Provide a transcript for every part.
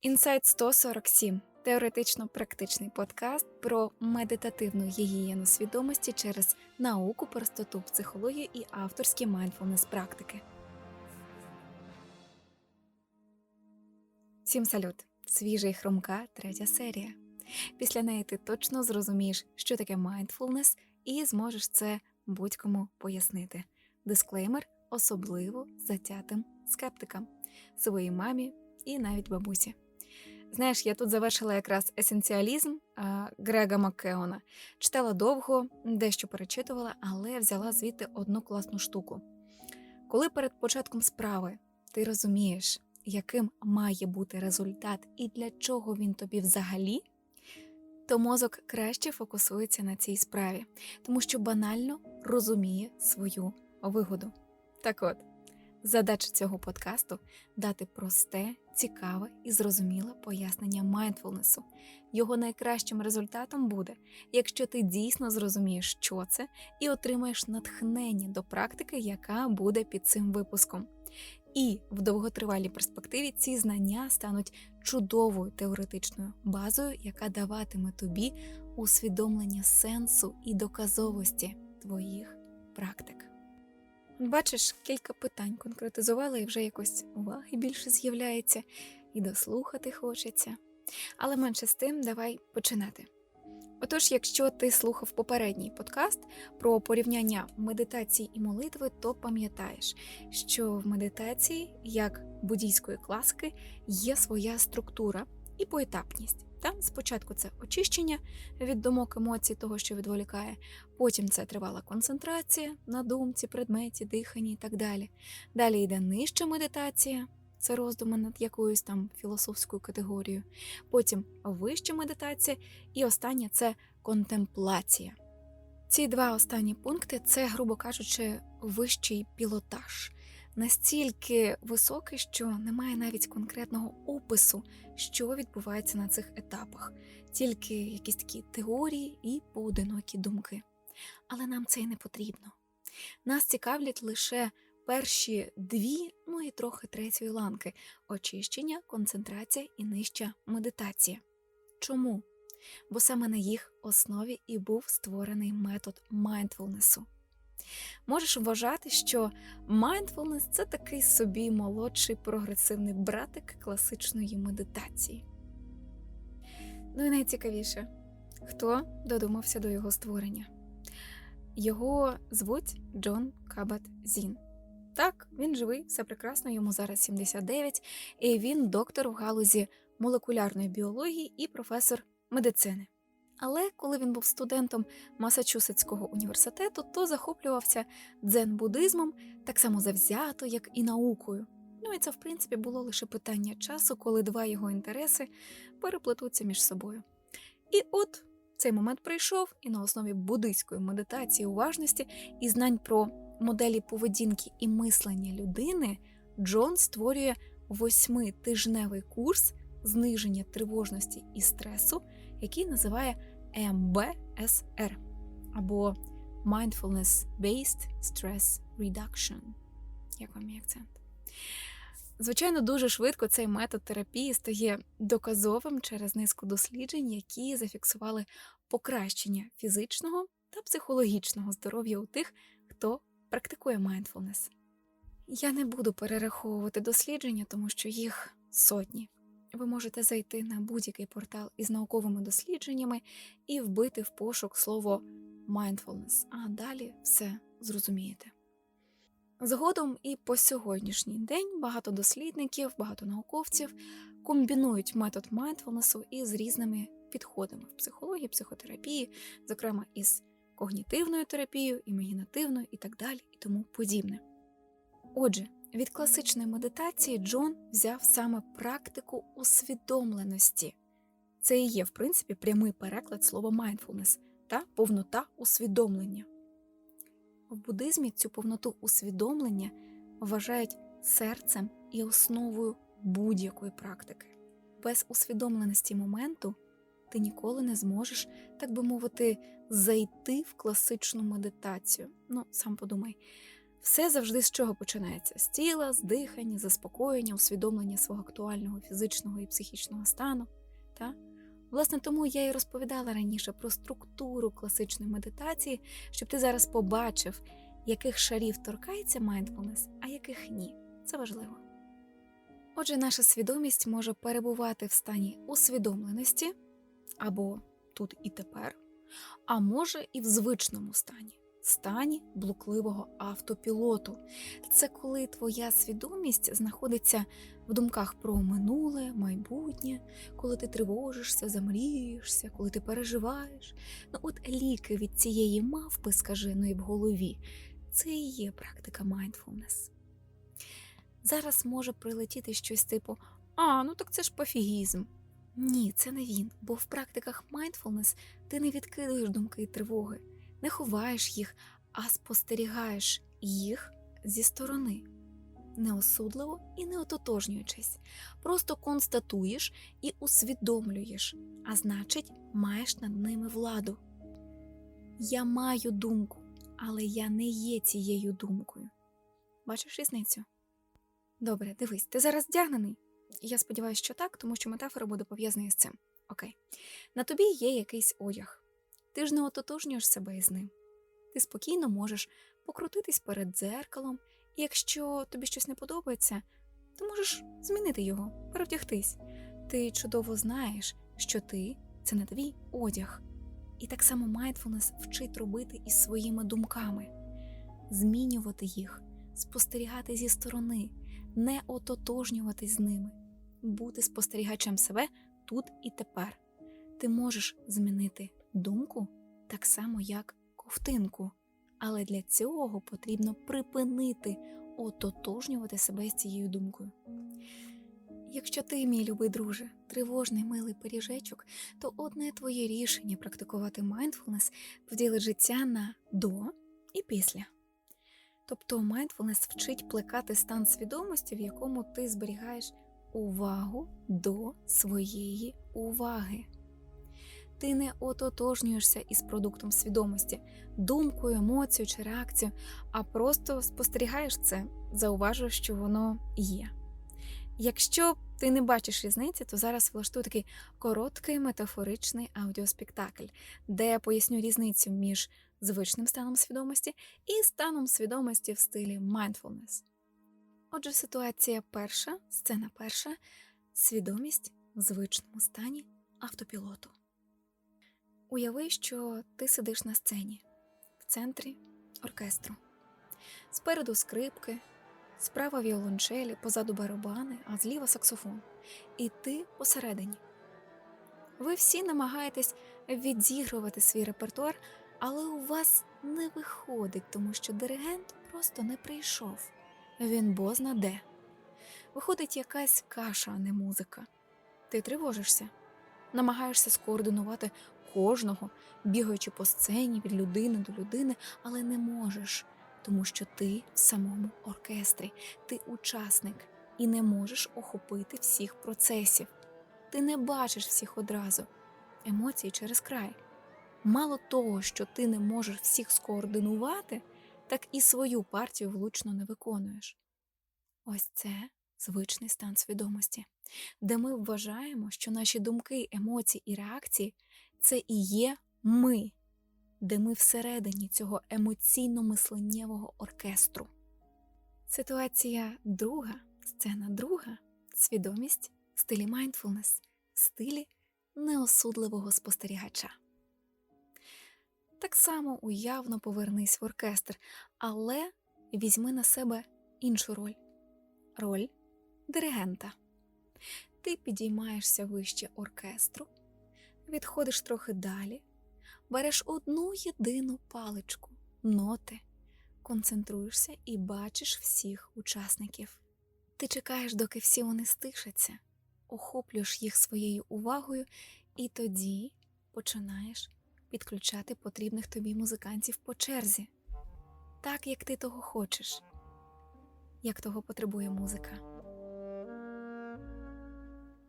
Інсайт 147 теоретично-практичний подкаст про медитативну гігієну свідомості через науку, простоту, психологію і авторські майндфулнес практики. Всім салют! Свіжа і хрумка третя серія. Після неї ти точно зрозумієш, що таке майндфулнес, і зможеш це будь-кому пояснити. Дисклеймер особливо затятим скептикам, своїй мамі і навіть бабусі. Знаєш, я тут завершила якраз есенціалізм Грега Маккеона. Читала довго, дещо перечитувала, але взяла звідти одну класну штуку. Коли перед початком справи ти розумієш, яким має бути результат і для чого він тобі взагалі, то мозок краще фокусується на цій справі, тому що банально розуміє свою вигоду. Так от, задача цього подкасту дати просте, цікаве і зрозуміле пояснення майндфулнесу. Його найкращим результатом буде, якщо ти дійсно зрозумієш, що це, і отримаєш натхнення до практики, яка буде під цим випуском. І в довготривалій перспективі ці знання стануть чудовою теоретичною базою, яка даватиме тобі усвідомлення сенсу і доказовості твоїх практик. Бачиш, кілька питань конкретизувала, і вже якось уваги більше з'являється, і дослухати хочеться. Але менше з тим, давай починати. Отож, якщо ти слухав попередній подкаст про порівняння медитації і молитви, то пам'ятаєш, що в медитації, як буддійської класики, є своя структура і поетапність. Там спочатку це очищення від думок емоцій, того, що відволікає, потім це тривала концентрація на думці, предметі, диханні і так далі. Далі йде нижча медитація, це роздуми над якоюсь там філософською категорією, потім вища медитація, і останнє це контемплація. Ці два останні пункти це, грубо кажучи, вищий пілотаж. Настільки високий, що немає навіть конкретного опису, що відбувається на цих етапах, тільки якісь такі теорії і поодинокі думки. Але нам це й не потрібно. Нас цікавлять лише перші дві, ну і трохи третьої ланки очищення, концентрація і нижча медитація. Чому? Бо саме на їх основі і був створений метод майндфулнесу. Можеш вважати, що mindfulness – це такий собі молодший прогресивний братик класичної медитації. Ну і найцікавіше, хто додумався до його створення? Його звуть Джон Кабат Зін. Так, він живий, все прекрасно, йому зараз 79, і він доктор в галузі молекулярної біології і професор медицини. Але коли він був студентом Масачусетського університету, то захоплювався дзен-буддизмом так само завзято, як і наукою. Ну і це, в принципі, було лише питання часу, коли два його інтереси переплетуться між собою. І от цей момент прийшов, і на основі буддийської медитації уважності і знань про моделі поведінки і мислення людини Джон створює восьмитижневий курс зниження тривожності і стресу, який називає МБСР або Mindfulness-Based Stress Reduction. Як вам мій акцент? Звичайно, дуже швидко цей метод терапії стає доказовим через низку досліджень, які зафіксували покращення фізичного та психологічного здоров'я у тих, хто практикує mindfulness. Я не буду перераховувати дослідження, тому що їх сотні. Ви можете зайти на будь-який портал із науковими дослідженнями і вбити в пошук слово mindfulness, а далі все зрозумієте. Згодом і по сьогоднішній день багато дослідників, багато науковців комбінують метод mindfulness із різними підходами в психології, психотерапії, зокрема із когнітивною терапією, імагінативною і так далі, і тому подібне. Отже, від класичної медитації Джон взяв саме практику усвідомленості. Це і є, в принципі, прямий переклад слова mindfulness та повнота усвідомлення. В буддизмі цю повноту усвідомлення вважають серцем і основою будь-якої практики. Без усвідомленості моменту ти ніколи не зможеш, так би мовити, зайти в класичну медитацію. Ну, сам подумай, Все завжди з чого починається? З тіла, з дихання, заспокоєння, усвідомлення свого актуального фізичного і психічного стану. Та? Власне, тому я і розповідала раніше про структуру класичної медитації, щоб ти зараз побачив, яких шарів торкається mindfulness, а яких ні. Це важливо. Отже, наша свідомість може перебувати в стані усвідомленості або тут і тепер, а може і в звичному стані, стані блукливого автопілоту. Це коли твоя свідомість знаходиться в думках про минуле, майбутнє, коли ти тривожишся, замрієшся, коли ти переживаєш. Ну, от ліки від цієї мавпи, скаженої в голові, це і є практика mindfulness. Зараз може прилетіти щось типу А, ну так це ж пофігізм. Ні, це не він, бо в практиках mindfulness ти не відкидуєш думки і тривоги, не ховаєш їх, а спостерігаєш їх зі сторони, не осудливо і не ототожнюючись, просто констатуєш і усвідомлюєш, а значить, маєш над ними владу. Я маю думку, але я не є цією думкою. Бачиш різницю? Добре, дивись, ти зараз вдягнений? Я сподіваюся, що так, тому що метафора буде пов'язана з цим. Окей. На тобі є якийсь одяг. Ти ж не ототожнюєш себе із ним. Ти спокійно можеш покрутитись перед дзеркалом, і якщо тобі щось не подобається, ти можеш змінити його, перевдягтись. Ти чудово знаєш, що ти це не твій одяг. І так само mindfulness вчить робити із своїми думками, змінювати їх, спостерігати зі сторони, не ототожнюватись з ними, бути спостерігачем себе тут і тепер. Ти можеш змінити думку так само, як ковтинку, але для цього потрібно припинити ототожнювати себе з цією думкою. Якщо ти, мій любий друже, тривожний милий пиріжечок, то одне твоє рішення практикувати mindfulness поділить життя на до і після. Тобто mindfulness вчить плекати стан свідомості, в якому ти зберігаєш увагу до своєї уваги. Ти не ототожнюєшся із продуктом свідомості, думкою, емоцією чи реакцією, а просто спостерігаєш це, зауважуєш, що воно є. Якщо ти не бачиш різниці, то зараз влаштую такий короткий метафоричний аудіоспектакль, де я поясню різницю між звичним станом свідомості і станом свідомості в стилі mindfulness. Отже, ситуація перша, сцена перша свідомість в звичному стані автопілоту. Уяви, що ти сидиш на сцені в центрі оркестру. Спереду скрипки, справа віолончелі, позаду барабани, а зліва саксофон. І ти посередині. Ви всі намагаєтесь відзігрувати свій репертуар, але у вас не виходить, тому що диригент просто не прийшов. Він бозна де. Виходить якась каша, а не музика. Ти тривожишся, намагаєшся скоординувати кожного, бігаючи по сцені від людини до людини, але не можеш, тому що ти в самому оркестрі, ти учасник і не можеш охопити всіх процесів. Ти не бачиш всіх одразу, емоції через край. Мало того, що ти не можеш всіх скоординувати, так і свою партію влучно не виконуєш. Ось це звичний стан свідомості, де ми вважаємо, що наші думки, емоції і реакції це і є ми, де ми всередині цього емоційно-мисленнєвого оркестру. Ситуація друга, сцена друга, свідомість в стилі mindfulness, в стилі неосудливого спостерігача. Так само уявно повернись в оркестр, але візьми на себе іншу роль роль диригента. Ти підіймаєшся вище оркестру, відходиш трохи далі, береш одну єдину паличку, ноти, концентруєшся і бачиш всіх учасників. Ти чекаєш, доки всі вони стишаться, охоплюєш їх своєю увагою, і тоді починаєш підключати потрібних тобі музикантів по черзі, так як ти того хочеш, як того потребує музика.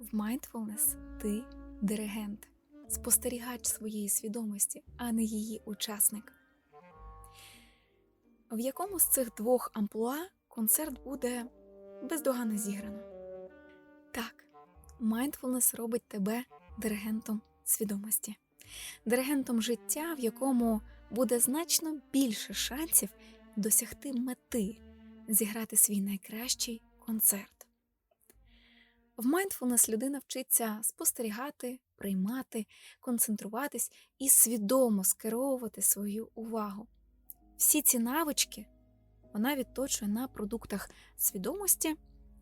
В mindfulness ти диригент, спостерігач своєї свідомості, а не її учасник. В якому з цих двох амплуа концерт буде бездоганно зіграно? Так, майндфулнес робить тебе диригентом свідомості, диригентом життя, в якому буде значно більше шансів досягти мети, зіграти свій найкращий концерт. В майндфулнес людина вчиться спостерігати, приймати, концентруватись і свідомо скеровувати свою увагу. Всі ці навички вона відточує на продуктах свідомості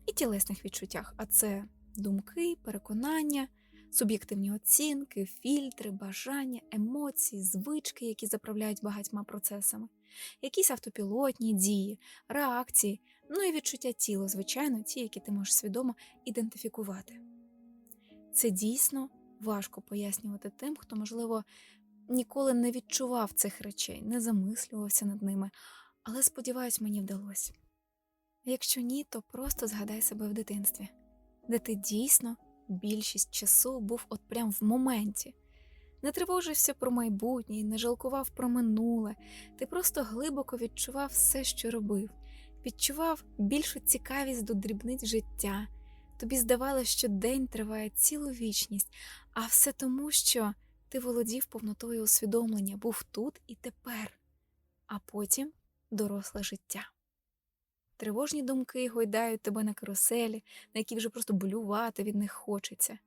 і тілесних відчуттях, а це думки, переконання, суб'єктивні оцінки, фільтри, бажання, емоції, звички, які заправляють багатьма процесами, якісь автопілотні дії, реакції, ну і відчуття тіла, звичайно, ті, які ти можеш свідомо ідентифікувати. Це дійсно важко пояснювати тим, хто, можливо, ніколи не відчував цих речей, не замислювався над ними, але сподіваюсь, мені вдалося. Якщо ні, то просто згадай себе в дитинстві, де ти дійсно більшість часу був от прям в моменті, не тривожився про майбутнє, не жалкував про минуле, ти просто глибоко відчував все, що робив, відчував більшу цікавість до дрібниць життя. Тобі здавалося, що день триває цілу вічність, а все тому, що ти володів повнотою усвідомлення, був тут і тепер, а потім доросле життя. Тривожні думки гойдають тебе на каруселі, на які вже просто болювати від них хочеться.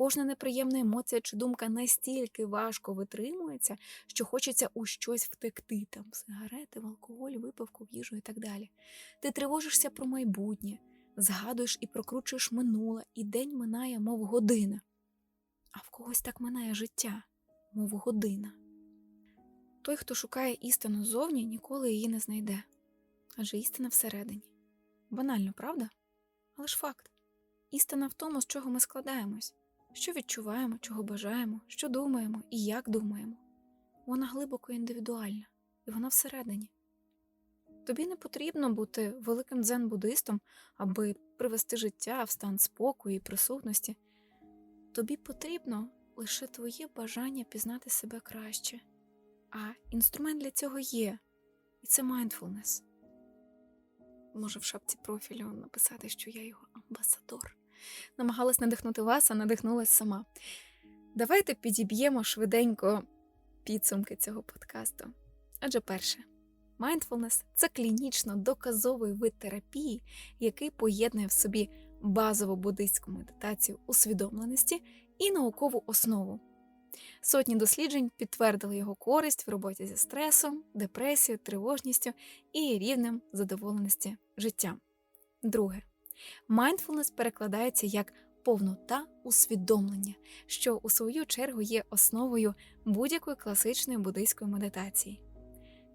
Кожна неприємна емоція чи думка настільки важко витримується, що хочеться у щось втекти там сигарети, в алкоголь, випивку, в їжу і так далі. Ти тривожишся про майбутнє, згадуєш і прокручуєш минуле, і день минає, мов година. А в когось так минає життя, мов година. Той, хто шукає істину зовні, ніколи її не знайде. Адже істина всередині. Банально, правда? Але ж факт. Істина в тому, з чого ми складаємось, що відчуваємо, чого бажаємо, що думаємо і як думаємо. Вона глибоко індивідуальна, і вона всередині. Тобі не потрібно бути великим дзен-буддистом, аби привести життя в стан спокою і присутності. Тобі потрібно лише твоє бажання пізнати себе краще. А інструмент для цього є, і це mindfulness. Може, в шапці профілю написати, що я його амбасадор. Намагалась надихнути вас, а надихнулась сама. Давайте підіб'ємо швиденько підсумки цього подкасту. Адже перше, mindfulness – це клінічно доказовий вид терапії, який поєднує в собі базову буддистську медитацію усвідомленості і наукову основу. Сотні досліджень підтвердили його користь в роботі зі стресом, депресією, тривожністю і рівнем задоволеності життям. Друге, mindfulness перекладається як повнота усвідомлення, що у свою чергу є основою будь-якої класичної буддийської медитації.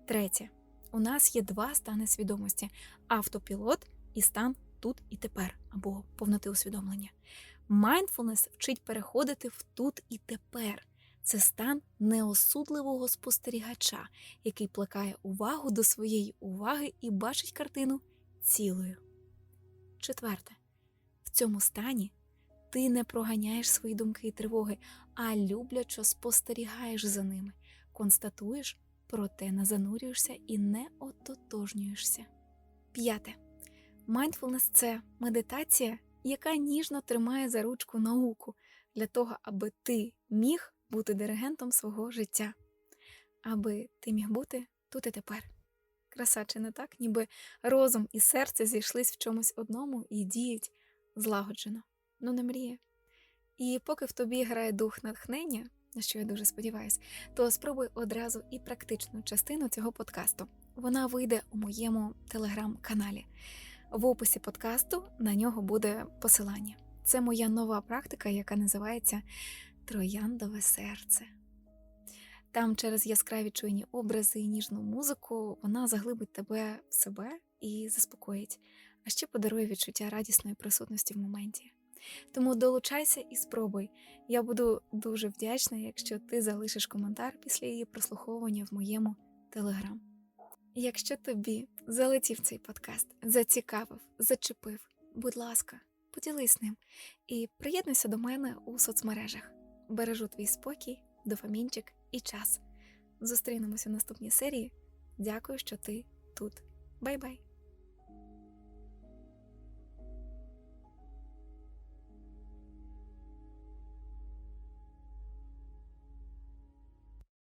Третє, у нас є два стани свідомості: автопілот і стан тут і тепер або повноти усвідомлення. Mindfulness вчить переходити в тут і тепер. Це стан неосудливого спостерігача, який плекає увагу до своєї уваги і бачить картину цілою. Четверте, в цьому стані ти не проганяєш свої думки і тривоги, а люблячо спостерігаєш за ними, констатуєш, проте не занурюєшся і не ототожнюєшся. П'яте. Mindfulness – це медитація, яка ніжно тримає за ручку науку для того, аби ти міг бути диригентом свого життя, аби ти міг бути тут і тепер. Краса чи не так, ніби розум і серце зійшлись в чомусь одному і діють злагоджено, ну не мріє. І поки в тобі грає дух натхнення, на що я дуже сподіваюся, то спробуй одразу і практичну частину цього подкасту. Вона вийде у моєму телеграм-каналі. В описі подкасту на нього буде посилання. Це моя нова практика, яка називається Трояндове серце. Там через яскраві чуйні образи і ніжну музику вона заглибить тебе в себе і заспокоїть, а ще подарує відчуття радісної присутності в моменті. Тому долучайся і спробуй. Я буду дуже вдячна, якщо ти залишиш коментар після її прослуховування в моєму телеграм. Якщо тобі залетів цей подкаст, зацікавив, зачепив, будь ласка, поділись ним і приєднуйся до мене у соцмережах. Бережу твій спокій, дофамінчик і час. Зустрінемося в наступній серії. Дякую, що ти тут. Бай-бай!